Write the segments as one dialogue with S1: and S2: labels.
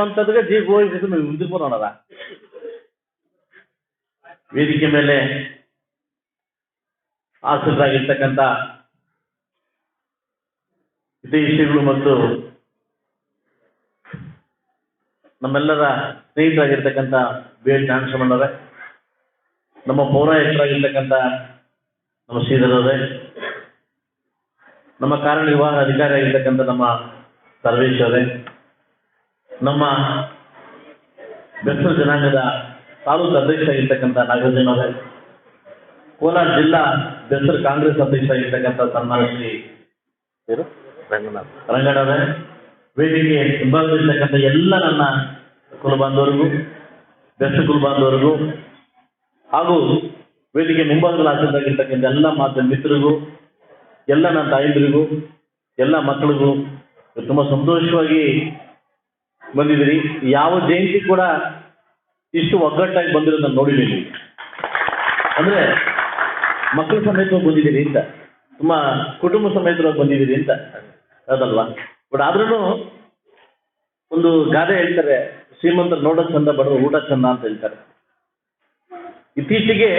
S1: ಅನ್ನುವಂಥದ್ದೇ G Govinda ಮುಂದಿರ್ಬೋ ವೇದಿಕೆ ಮೇಲೆ ಆಸರಾಗಿರ್ತಕ್ಕಂತ ದೇಶಗಳು ಮತ್ತು ನಮ್ಮೆಲ್ಲರ ಸ್ನೇಹಿತರಾಗಿರ್ತಕ್ಕಂಥ ಬಿ ಎಡ್ ಜ್ಞಾನಶ್ರಮಣ್ಣವರೇ ನಮ್ಮ ಪೌರಾಯಕರಾಗಿರ್ತಕ್ಕಂಥ ನಮ್ಮ ಶ್ರೀಧರವರೇ ನಮ್ಮ ಅಧಿಕಾರಿ ಅಧಿಕಾರಿಯಾಗಿರ್ತಕ್ಕಂಥ ನಮ್ಮ ಸರ್ವೇಶ್ವರೇ ನಮ್ಮ ಬೆಸ್ತು ಜನಾಂಗದ ತಾಲೂಕು ಅಧ್ಯಕ್ಷ ಆಗಿರ್ತಕ್ಕಂಥ ನಾಗರಾಜನ್ ಅವರೇ ಕೋಲಾರ ಜಿಲ್ಲಾ ಬೆಸ್ತರ್ ಕಾಂಗ್ರೆಸ್ ಅಧ್ಯಕ್ಷ ಆಗಿರ್ತಕ್ಕಂಥ ಸನ್ಮಾನ ಶ್ರೀ ರಂಗಣ್ಣ
S2: ರಂಗನಾಥ್.
S1: ರಂಗಣ್ಣವರೇ ವೇದಿಕೆ ಹಿಂಭಾಗದಲ್ಲಿರ್ತಕ್ಕಂಥ ಎಲ್ಲ ನನ್ನ ಕುಲಬಾಂಧವರಿಗೂ ಬೆಸ್ಟ್ ಕುಲಬಾಂಧವರಿಗೂ ಹಾಗೂ ವೇದಿಕೆ ಮುಂಭಾಗದಲ್ಲಿ ಹಾಕಿರ್ತಕ್ಕಂಥ ಎಲ್ಲ ಮಾತು ಮಿತ್ರರಿಗೂ ಎಲ್ಲ ನನ್ನ ತಾಯಂದಿರಿಗೂ ಎಲ್ಲ ಮಕ್ಕಳಿಗೂ ತುಂಬಾ ಸಂತೋಷವಾಗಿ ಬಂದಿದ್ದೀರಿ. ಯಾವ ಜಯಂತಿ ಕೂಡ ಇಷ್ಟು ಒಗ್ಗಟ್ಟಾಗಿ ಬಂದಿರೋದನ್ನ ನೋಡಿದ್ದೀನಿ. ಅಂದ್ರೆ ಮಕ್ಕಳ ಸಮೇತ ಬಂದಿದ್ದೀರಿ ಅಂತ ತುಂಬಾ ಕುಟುಂಬ ಸಮೇತವಾಗಿ ಬಂದಿದ್ದೀರಿ ಅಂತ ಅದಲ್ವಾ? ಬಟ್ ಆದ್ರೂ ಒಂದು ಗಾದೆ ಹೇಳ್ತಾರೆ ಶ್ರೀಮಂತ ನೋಡೋ ಚಂದ, ಬಡವರು ಊಟ ಚಂದ ಅಂತ ಹೇಳ್ತಾರೆ. ಇತ್ತೀಚೆಗೆ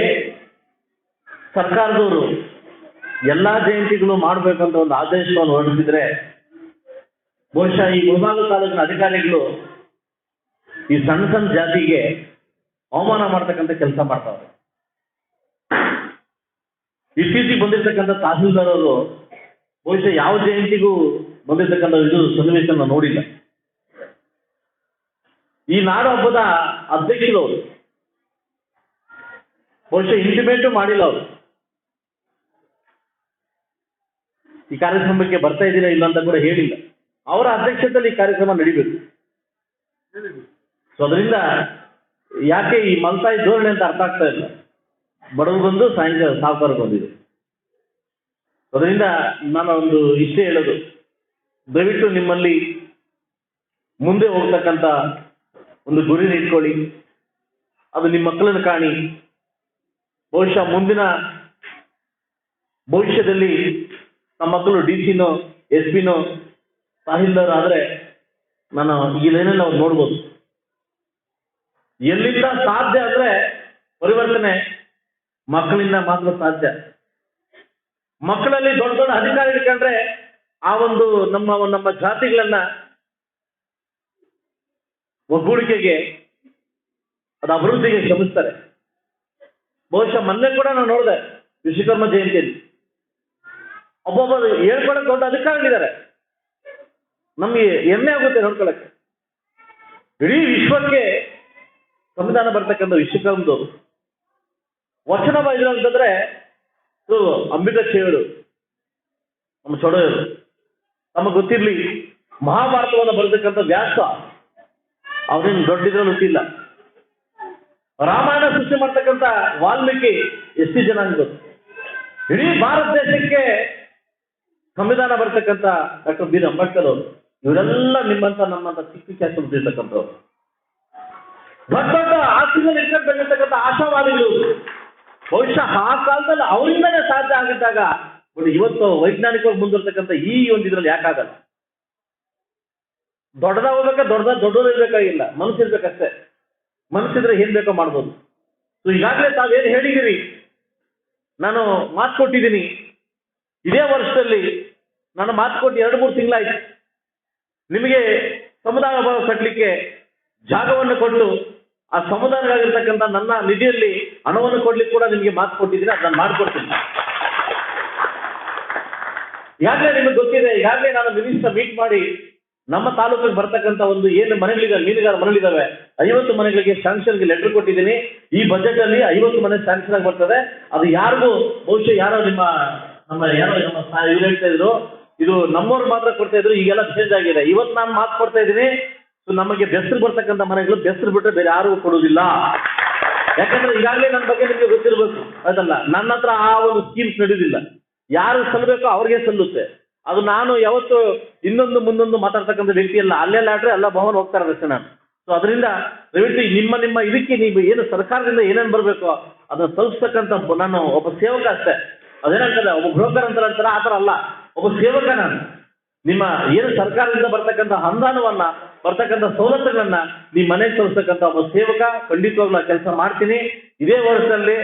S1: ಸರ್ಕಾರದವರು ಎಲ್ಲಾ ಜಯಂತಿಗಳು ಮಾಡ್ಬೇಕಂತ ಒಂದು ಆದೇಶವನ್ನು ಹೊರಡಿಸಿದ್ರೆ ಬಹುಶಃ ಈ ಮುಳಬಾಗ ತಾಲೂಕಿನ ಅಧಿಕಾರಿಗಳು ಈ ಸಣ್ಣ ಸಣ್ಣ ಜಾತಿಗೆ ಅವಮಾನ ಮಾಡ್ತಕ್ಕಂಥ ಕೆಲಸ ಮಾಡ್ತಾವ್ರೆ. ಇತ್ತೀಚೆಗೆ ಬಂದಿರತಕ್ಕಂಥ ತಹಸೀಲ್ದಾರ್ ಅವರು ಬಹುಶಃ ಯಾವ ಜಯಂತಿಗೂ ಬಂದಿರತಕ್ಕಂಥ ಇದು ಸನ್ನಿವೇಶನ ನೋಡಿಲ್ಲ. ಈ ನಾಡ ಹಬ್ಬದ ಅಧ್ಯಕ್ಷರು ಅವರು ಬಹುಶಃ ಇಂಟಿಮೇಟು ಮಾಡಿಲ್ಲ ಅವರು. ಈ ಕಾರ್ಯಕ್ರಮಕ್ಕೆ ಬರ್ತಾ ಇದ್ದೀರಾ ಇಲ್ಲ ಅಂತ ಕೂಡ ಹೇಳಿಲ್ಲ. ಅವರ ಅಧ್ಯಕ್ಷತೆಯಲ್ಲಿ ಕಾರ್ಯಕ್ರಮ ನಡಿಬೇಕು. ಸೊ, ಅದರಿಂದ ಯಾಕೆ ಈ ಮಲ್ತಾಯಿ ಧೋರಣೆ ಅಂತ ಅರ್ಥ ಆಗ್ತಾ ಇಲ್ಲ? ಬಡವರು ಬಂದು ಸಾಯಂಕಾಲ ಸಾವುಕಾರ ಬಂದಿದೆ. ಅದರಿಂದ ನಾನು ಒಂದು ಇಷ್ಟೇ ಹೇಳೋದು. ದಯವಿಟ್ಟು ನಿಮ್ಮಲ್ಲಿ ಮುಂದೆ ಹೋಗ್ತಕ್ಕಂಥ ಒಂದು ಗುರಿ ಇಟ್ಕೊಳ್ಳಿ. ಅದು ನಿಮ್ಮ ಮಕ್ಕಳನ್ನು ಕಾಣಿ. ಬಹುಶಃ ಮುಂದಿನ ಭವಿಷ್ಯದಲ್ಲಿ ನಮ್ಮ ಮಕ್ಕಳು ಡಿ ಸಿನೋ ಎಸ್ ಪಿನೋ ತಹಸೀಲ್ದಾರ್ ಆದ್ರೆ ನಾನು ಈ ನಾವು ನೋಡ್ಬೋದು. ಎಲ್ಲಿಂದ ಸಾಧ್ಯ ಅಂದ್ರೆ ಪರಿವರ್ತನೆ ಮಕ್ಕಳಿಂದ ಮಾತ್ರ ಸಾಧ್ಯ. ಮಕ್ಕಳಲ್ಲಿ ದೊಡ್ಡ ದೊಡ್ಡ ಅಧಿಕಾರ ಇಟ್ಕೊಂಡ್ರೆ ಆ ಒಂದು ನಮ್ಮ ನಮ್ಮ ಜಾತಿಗಳನ್ನ ಒಗ್ಗೂಡಿಕೆಗೆ ಅದು ಅಭಿವೃದ್ಧಿಗೆ ಶ್ರಮಿಸ್ತಾರೆ. ಬಹುಶಃ ಮೊನ್ನೆ ಕೂಡ ನಾನು ನೋಡಿದೆ ವಿಶ್ವಕರ್ಮ ಜಯಂತಿಯಲ್ಲಿ. ಒಬ್ಬೊಬ್ಬರು ಹೇಳ್ಕೊಳಕ್ ದೊಡ್ಡ ಅಧಿಕಾರಿಗಳಿದ್ದಾರೆ. ನಮ್ಗೆ ಹೆಮ್ಮೆ ಆಗುತ್ತೆ ನೋಡ್ಕೊಳಕ್ಕೆ. ಇಡೀ ವಿಶ್ವಕ್ಕೆ ಸಂವಿಧಾನ ಬರ್ತಕ್ಕಂಥ ವಿಶ್ವಕರ್ಮದು ವಚನ ಬೈದ್ರು ಅಂತಂದ್ರೆ ಅಂಬಿಕಾ ಚೇಳು ನಮ್ಮ ಚೊಡೆಯರು ನಮಗೆ ಗೊತ್ತಿರ್ಲಿ, ಮಹಾಭಾರತವನ್ನು ಬರತಕ್ಕಂತ ವ್ಯಾಸ ಅವನೇನು ದೊಡ್ಡ ಗೊತ್ತಿಲ್ಲ. ರಾಮಾಯಣ ಸೃಷ್ಟಿ ಮಾಡ್ತಕ್ಕಂಥ ವಾಲ್ಮೀಕಿ ಎಷ್ಟು ಜನ ಗೊತ್ತು ಇಡೀ ಭಾರತ ದೇಶಕ್ಕೆ ಸಂವಿಧಾನ ಬರ್ತಕ್ಕಂಥ ಡಾಕ್ಟರ್ ಬಿ ಅಂಬೇಡ್ಕರ್ ಅವರು. ಇವರೆಲ್ಲ ನಿಮ್ಮಂತ ನಮ್ಮಂತ ಚಿಕ್ಕ ಹೆಸರು ಬಿಟ್ಟಿರ್ತಕ್ಕಂಥವ್ರು ದೊಡ್ಡ ದೊಡ್ಡ ಆಸ್ತಿನಲ್ಲಿ ಇಟ್ಕೊಂಡು ಆಶಾವಾದಿಗಳು. ಬಹುಶಃ ಆ ಕಾಲದಲ್ಲಿ ಅವರಿಂದನೇ ಸಾಧ್ಯ ಆಗಿದ್ದಾಗ, ಬಟ್ ಇವತ್ತು ವೈಜ್ಞಾನಿಕವಾಗಿ ಮುಂದುವರ್ತಕ್ಕಂಥ ಈ ಒಂದು ಇದ್ರಲ್ಲಿ ಯಾಕಾಗಲ್ಲ ದೊಡ್ಡದ ಹೋಗ್ಬೇಕಾ? ದೊಡ್ಡದ ದೊಡ್ಡದು ಇರ್ಬೇಕಾಗಿಲ್ಲ. ಮನಸ್ಸಿರ್ಬೇಕಷ್ಟೇ ಮನಸ್ಸಿದ್ರೆ ಏನ್ ಬೇಕೋ ಮಾಡ್ಬೋದು. ಸೊ ಈಗಾಗಲೇ ತಾವೇನು ಹೇಳಿದಿರಿ? ನಾನು ಮಾತು ಕೊಟ್ಟಿದ್ದೀನಿ. ಇದೇ ವರ್ಷದಲ್ಲಿ ನಾನು ಮಾತು ಕೊಟ್ಟು ಎರಡು, ಮೂರು ತಿಂಗಳಾಯ್ತು. ನಿಮಗೆ ಸಮುದಾಯ ಭವನ ಕಟ್ಟಲಿಕ್ಕೆ ಜಾಗವನ್ನು ಕೊಟ್ಟು ಆ ಸಮುದಾಯವಾಗಿರ್ತಕ್ಕಂಥ ನನ್ನ ನಿಧಿಯಲ್ಲಿ ಹಣವನ್ನು ಕೊಡ್ಲಿಕ್ಕೆ ಕೂಡ ನಿಮಗೆ ಮಾತು ಕೊಟ್ಟಿದ್ದೀನಿ, ಅದನ್ನ ಮಾಡ್ಕೊಡ್ತೀನಿ. ಈಗಾಗಲೇ ನಿಮಗೆ ಗೊತ್ತಿದೆ? ಈಗಾಗಲೇ ನಾನು ಮಿನಿಸ್ಟರ್ ಮೀಟ್ ಮಾಡಿ ನಮ್ಮ ತಾಲೂಕಿಗೆ ಬರ್ತಕ್ಕಂಥ ಒಂದು ಏನು ಮನೆಗಳಿದೆ ಮೀನುಗಾರ ಮನೆಗಳಿದಾವೆ, ಐವತ್ತು ಮನೆಗಳಿಗೆ ಸ್ಯಾಂಕ್ಷನ್ಗೆ ಲೆಟರ್ ಕೊಟ್ಟಿದ್ದೀನಿ. ಈ ಬಜೆಟ್ ಅಲ್ಲಿ ಐವತ್ತು ಮನೆ ಸ್ಯಾಂಕ್ಷನ್ ಆಗಿ ಬರ್ತದೆ. ಅದು ಯಾರಿಗೂ, ಬಹುಶಃ ಯಾರೋ ನಿಮ್ಮ, ನಮ್ಮ ಯಾರೋ ನಮ್ಮ ಇವ್ರು ಹೇಳ್ತಾ ಇದ್ರು ಇದು ನಮ್ಮವ್ರು ಮಾತ್ರ ಕೊಡ್ತಾ ಇದ್ರು, ಈಗೆಲ್ಲ ಚೇಂಜ್ ಆಗಿದೆ. ಇವತ್ತು ನಾನು ಮಾತು ಕೊಡ್ತಾ ಇದ್ದೀನಿ. ನಮಗೆ ಬೆಸ್ರು ಬರ್ತಕ್ಕಂಥ ಮನೆಗಳು ಬೆಸ್ರು ಬಿಟ್ಟರೆ ಬೇರೆ ಯಾರಿಗೂ ಕೊಡುವುದಿಲ್ಲ. ಯಾಕಂದ್ರೆ ಈಗಾಗಲೇ ನನ್ನ ಬಗ್ಗೆ ನಿಮಗೆ ಗೊತ್ತಿರಬೇಕು. ಅದಲ್ಲ, ನನ್ನ ಹತ್ರ ಆ ಒಂದು ಸ್ಕೀಮ್ಸ್ ನಡೆಯುವುದಿಲ್ಲ ಯಾರು ಸಲ್ಲಬೇಕೋ ಅವ್ರಿಗೆ ಸಲ್ಲುತ್ತೆ. ಅದು ನಾನು ಯಾವತ್ತು ಇನ್ನೊಂದು ಮುಂದೊಂದು ಮಾತಾಡ್ತಕ್ಕಂಥ ವ್ಯಕ್ತಿ ಅಲ್ಲ ಅಲ್ಲೆಲ್ಲ ಆದ್ರೆ ಎಲ್ಲ ಭವನ ಹೋಗ್ತಾ ಅಷ್ಟೇ ನಾನು. ಸೊ ಅದರಿಂದ ದಯವಿಟ್ಟು ನಿಮ್ಮ ನಿಮ್ಮ ಇದಕ್ಕೆ ನೀವು ಏನು ಸರ್ಕಾರದಿಂದ ಏನೇನು ಬರಬೇಕು ಅದನ್ನು ತಲುಪಿಸ್ತಕ್ಕಂಥ ನಾನು ಒಬ್ಬ ಸೇವಕ ಅಷ್ಟೇ. ಅದೇನಂತಾರೆ ಒಬ್ಬ ಬ್ರೋಕರ್ ಅಂತ ಹೇಳ್ತಾರೆ ಆ ಥರ ಅಲ್ಲ. ಒಬ್ಬ ಸೇವಕ ನಾನು. ನಿಮ್ಮ ಏನು ಸರ್ಕಾರದಿಂದ ಬರ್ತಕ್ಕಂಥ ಅನುದಾನವನ್ನ, ಬರ್ತಕ್ಕಂಥ ಸವಲತ್ತುಗಳನ್ನ ನಿಮ್ಮ ಮನೆಗೆ ತೋರಿಸ್ತಕ್ಕಂಥ ಒಬ್ಬ ಸೇವಕ, ಖಂಡಿತವಾಗ್ಲೂ ಕೆಲಸ ಮಾಡ್ತೀನಿ. ಇದೇ ವರ್ಷದಲ್ಲಿ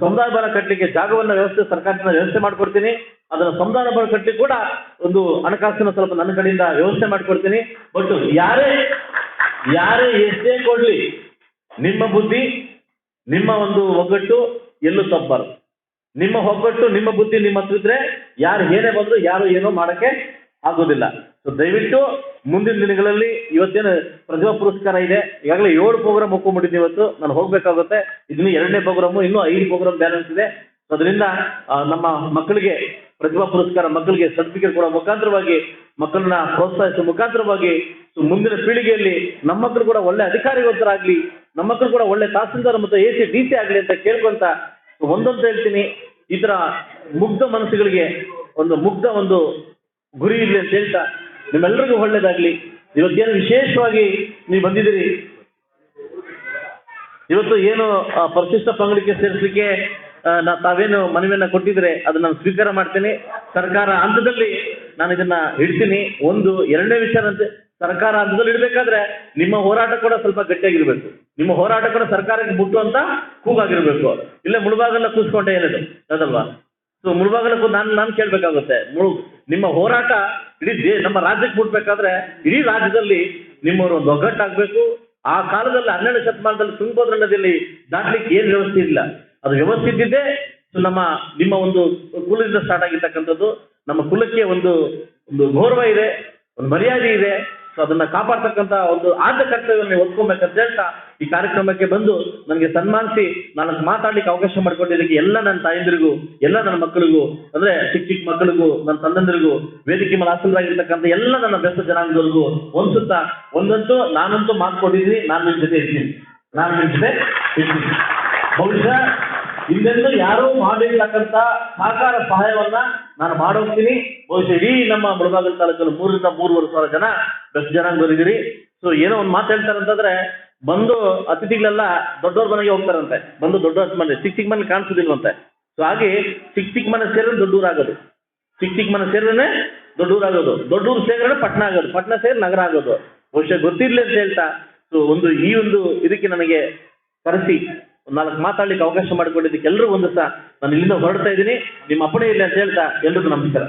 S1: ಸಮುದಾಯ ಭವನ ಕಟ್ಟಲಿಕ್ಕೆ ಜಾಗವನ್ನ ವ್ಯವಸ್ಥೆ, ಸರ್ಕಾರದಿಂದ ವ್ಯವಸ್ಥೆ ಮಾಡ್ಕೊಡ್ತೀನಿ. ಅದನ್ನ ಸಮುದಾಯ ಭವನ ಕೂಡ ಒಂದು ಹಣಕಾಸಿನ ಸ್ವಲ್ಪ ನನ್ನ ಕಡೆಯಿಂದ ವ್ಯವಸ್ಥೆ ಮಾಡ್ಕೊಡ್ತೀನಿ. ಬಟ್ ಯಾರೇ ಯಾರೇ ಎಷ್ಟೇ ಕೊಡ್ಲಿ, ನಿಮ್ಮ ಬುದ್ಧಿ, ನಿಮ್ಮ ಒಂದು ಒಗ್ಗಟ್ಟು ಎಲ್ಲೂ ತಪ್ಪಬಾರದು ನಿಮ್ಮ ಒಗ್ಗಟ್ಟು ನಿಮ್ಮ ಬುದ್ಧಿ, ನಿಮ್ಮ ಹತ್ರ ಇದ್ರೆ ಯಾರು ಏನೇ ಬಂದ್ರು ಯಾರು ಏನೋ ಮಾಡಕ್ಕೆ ಆಗೋದಿಲ್ಲ. ಸೊ ದಯವಿಟ್ಟು ಮುಂದಿನ ದಿನಗಳಲ್ಲಿ ಇವತ್ತೇನು ಪ್ರತಿಭಾ ಪುರಸ್ಕಾರ ಇದೆ. ಈಗಾಗಲೇ ಏಳು ಪ್ರೋಗ್ರಾಮ್ ಒಪ್ಕೊಂಡ್ಬಿಟ್ಟಿದ್ದೀನಿ ಇವತ್ತು. ನಾನು ಹೋಗ್ಬೇಕಾಗುತ್ತೆ. ಇದನ್ನು ಎರಡನೇ ಪ್ರೋಗ್ರಾಮು ಇನ್ನೂ ಐದು ಪ್ರೋಗ್ರಾಮ್ ಬ್ಯಾಲೆನ್ಸ್ ಇದೆ. ಅದರಿಂದ ನಮ್ಮ ಮಕ್ಕಳಿಗೆ ಪ್ರತಿಭಾ ಪುರಸ್ಕಾರ, ಮಕ್ಕಳಿಗೆ ಸರ್ಟಿಫಿಕೇಟ್ ಕೊಡೋ ಮುಖಾಂತರವಾಗಿ, ಮಕ್ಕಳನ್ನ ಪ್ರೋತ್ಸಾಹಿಸುವ ಮುಖಾಂತರವಾಗಿ ಮುಂದಿನ ಪೀಳಿಗೆಯಲ್ಲಿ ನಮ್ಮ ಮಕ್ಕಳು ಕೂಡ ಒಳ್ಳೆ ಅಧಿಕಾರಿವಂತರಾಗ್ಲಿ ನಮ್ಮ ಮಕ್ಕಳು ಕೂಡ ಒಳ್ಳೆ ತಹಸೀಲ್ದಾರ್ ಮತ್ತು ಎ ಸಿ, ಡಿ ಸಿ ಆಗಲಿ ಅಂತ ಕೇಳ್ಕೊಂತ ಒಂದೊಂದು ಹೇಳ್ತೀನಿ, ಈ ತರ ಮುಗ್ಧ ಮನಸ್ಸುಗಳಿಗೆ ಒಂದು ಮುಗ್ಧ ಒಂದು ಗುರಿ ಇರಲಿ ಅಂತ ಹೇಳ್ತಾ ನಿಮ್ಮೆಲ್ಲರಿಗೂ ಒಳ್ಳೇದಾಗ್ಲಿ. ಇವತ್ತೇನು ವಿಶೇಷವಾಗಿ ನೀವು ಬಂದಿದ್ದೀರಿ? ಇವತ್ತು ಏನು ಪರಿಶಿಷ್ಟ ಪಂಗಡಕ್ಕೆ ಸೇರಿಸಲಿಕ್ಕೆ ನಾ ತಾವೇನು ಮನವಿಯನ್ನ ಕೊಟ್ಟಿದ್ರೆ ಅದನ್ನ ನಾನು ಸ್ವೀಕಾರ ಮಾಡ್ತೀನಿ. ಸರ್ಕಾರ ಹಂತದಲ್ಲಿ ನಾನು ಇದನ್ನ ಇಡ್ತೀನಿ. ಒಂದು, ಎರಡನೇ ವಿಚಾರ ಅಂತ ಸರ್ಕಾರ ಹಂತದಲ್ಲಿ ಇಡಬೇಕಾದ್ರೆ ನಿಮ್ಮ ಹೋರಾಟ ಕೂಡ ಸ್ವಲ್ಪ ಗಟ್ಟಿಯಾಗಿರ್ಬೇಕು. ನಿಮ್ಮ ಹೋರಾಟ ಕೂಡ ಸರ್ಕಾರಕ್ಕೆ ಮುಟ್ಟುವಂತ ಕೂಗಾಗಿರ್ಬೇಕು. ಇಲ್ಲ ಮುಳುಬಾಗಲ್ಲ ಕೂಸ್ಕೊಂಡೆ ಏನದು? ಅದಲ್ವಾ ಸೊ ಮುಳುಬಾಗಲಕ್ಕೂ ನಾನು ನಾನು ಕೇಳಬೇಕಾಗುತ್ತೆ. ಮುಳು ನಿಮ್ಮ ಹೋರಾಟ ಇಡೀ ನಮ್ಮ ರಾಜ್ಯಕ್ಕೆ ಮುಟ್ಬೇಕಾದ್ರೆ ಇಡೀ ರಾಜ್ಯದಲ್ಲಿ ನಿಮ್ಮವರು ಒಂದು ಒಗ್ಗಟ್ಟಾಗಬೇಕು ಆ ಕಾಲದಲ್ಲಿ ಹನ್ನೆರಡು ಶತಮಾನದಲ್ಲಿ ತುಂಗಭದ್ರಾ ನದಿಯಲ್ಲಿ ದಾಟ್ಲಿಕ್ಕೆ ಏನು ವ್ಯವಸ್ಥೆ ಇಲ್ಲ. ಅದು ವ್ಯವಸ್ಥೆ ಇದ್ದಿದ್ದೇ ನಮ್ಮ ನಿಮ್ಮ ಒಂದು ಕುಲದಿಂದ ಸ್ಟಾರ್ಟ್ ಆಗಿರ್ತಕ್ಕಂಥದ್ದು. ನಮ್ಮ ಕುಲಕ್ಕೆ ಒಂದು ಒಂದು ಗೌರವ ಇದೆ, ಒಂದು ಮರ್ಯಾದೆ ಇದೆ. ಸೊ ಅದನ್ನ ಕಾಪಾಡ್ತಕ್ಕಂತ ಒಂದು ಆದ್ಯ ಕರ್ತವ್ಯವನ್ನು ಒಪ್ಕೊಬೇಕಂತ ಹೇಳ್ತಾ ಈ ಕಾರ್ಯಕ್ರಮಕ್ಕೆ ಬಂದು ನನಗೆ ಸನ್ಮಾನಿಸಿ ನಾನು ಮಾತಾಡ್ಲಿಕ್ಕೆ ಅವಕಾಶ ಮಾಡಿಕೊಂಡಿದ್ದಕ್ಕೆ ಎಲ್ಲ ನನ್ನ ತಾಯಂದಿರಿಗೂ, ಎಲ್ಲ ನನ್ನ ಮಕ್ಕಳಿಗೂ, ಅಂದ್ರೆ ಚಿಕ್ಕ ಚಿಕ್ಕ ಮಕ್ಕಳಿಗೂ, ನನ್ನ ತಂದಂದಿರಿಗೂ, ವೇದಿಕೆ ಮೇಲೆ ಆಸನರಾಗಿರ್ತಕ್ಕಂಥ ಎಲ್ಲ ನನ್ನ ಬೆಸ್ತ ಜನಾಂಗದವರಿಗೂ ಒಂದ್ಸುತ್ತಾ ಒಂದಂತೂ ನಾನಂತೂ ಮಾತು ಕೊಟ್ಟಿದ್ದೀನಿ ನಾನು ನಿಮ್ ಜೊತೆ ಇರ್ತೀನಿ. ನಾನು ನಿಮ್ ಜೊತೆ ಬಹುಶಃ ಹಿಂದೆಂದು ಯಾರೂ ಮಾಡಿರ್ತಕ್ಕಂಥ ಸಹಕಾರ ಸಹಾಯವನ್ನ ನಾನು ಮಾಡೋಗ್ತೀನಿ. ಬಹುಶಃ ಇಡೀ ನಮ್ಮ ಮುಳಬಾಗಿಲು ತಾಲೂಕಲ್ಲಿ ಮೂರರಿಂದ ಮೂರುವರೆ ಸಾವಿರ ಜನ ಬೆಸ್ಟ್ ಜನಾಂಗದವರಿದ್ದೀರಿ ಸೊ ಏನೋ ಒಂದು ಮಾತು ಹೇಳ್ತಾರೆ ಅಂತಂದ್ರೆ ಬಂದು ಅತಿಥಿಗಳೆಲ್ಲ ದೊಡ್ಡವ್ರ ಮನೆಗೆ ಹೋಗ್ತಾರಂತೆ. ಬಂದು ದೊಡ್ಡ ಮನೆ ಚಿಕ್ಕ ಚಿಕ್ಕ ಮನೆ ಕಾಣಿಸೋದಿಲ್ವಂತೆ. ಸೊ ಹಾಗೆ ಚಿಕ್ಕ ಚಿಕ್ಕ ಮನೆ ಸೇರಿದ್ರೆ ದೊಡ್ಡೂರಾಗೋದು ಚಿಕ್ಕ ಚಿಕ್ಕ ಮನೆ ಸೇರಿದ್ರೆ ದೊಡ್ಡೂರಾಗೋದು ದೊಡ್ಡೂರು ಸೇರಿದ್ರೆ ಪಟ್ಟಣ ಆಗೋದು. ಪಟ್ಟಣ ಸೇರಿ ನಗರ ಆಗೋದು. ಬಹುಶಃ ಗೊತ್ತಿರ್ಲಿ ಅಂತ ಹೇಳ್ತಾ. ಸೊ ಒಂದು ಈ ಒಂದು ಇದಕ್ಕೆ ನನಗೆ ಕರೆಸಿ. ನಾಲ್ಕು ಮಾತಾಡ್ಲಿಕ್ಕೆ ಅವಕಾಶ ಮಾಡಿಕೊಂಡಿದ್ದಕ್ಕೆ ಎಲ್ಲರೂ ಒಂದು ಸಹ ನಾನು ಇಲ್ಲಿಂದ ಹೊರಡ್ತಾ ಇದ್ದೀನಿ. ನಿಮ್ಮ ಅಪ್ಪಣೆ ಇಲ್ಲ ಅಂತ ಹೇಳ್ತಾ ಎಲ್ರಿಗೂ ನಮಸ್ಕಾರ.